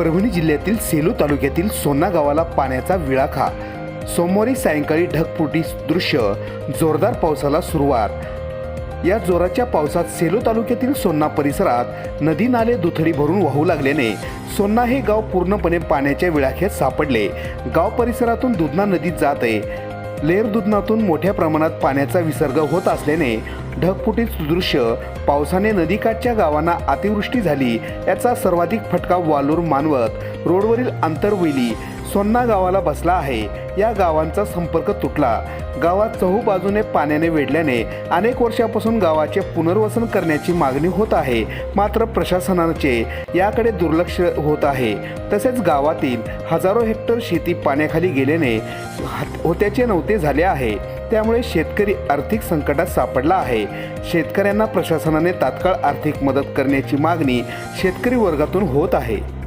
परभणी जिल्ह्यातील सेलू तालुक्यातील सोन्ना गावाला पाण्याचा विळाखा सोमवारी सायंकाळी ढगफुटी दृश्य. जोरदार पावसाला सुरुवात. या जोराच्या पावसात सेलू तालुक्यातील सोन्ना परिसरात नदी नाले दुथडी भरून वाहू लागल्याने सोन्ना हे गाव पूर्णपणे पाण्याच्या विळाख्यात सापडले. गाव परिसरातून दुधना नदीत जात आहे. लेर दुधनातून मोठ्या प्रमाणात पाण्याचा विसर्ग होत असल्याने ढगफुटीच दृश्य पावसाने नदीकाठच्या गावांना अतिवृष्टी झाली याचा सर्वाधिक फटका वालूर मानवत रोडवरील आंतरवेली सोन्ना गावाला बसला आहे. या गावांचा संपर्क तुटला. गावात चहू बाजूने पाण्याने वेढल्याने अनेक वर्षापासून गावाचे पुनर्वसन करण्याची मागणी होत आहे मात्र प्रशासनाचे याकडे दुर्लक्ष होत आहे. तसेच गावातील हजारो हेक्टर शेती पाण्याखाली गेल्याने होत्याचे नव्हते झाले आहे. त्यामुळे शेतकरी आर्थिक संकटात सापडला आहे. शेतकऱ्यांना प्रशासनाने तात्काळ आर्थिक मदत करण्याची मागणी शेतकरी वर्गातून होत आहे.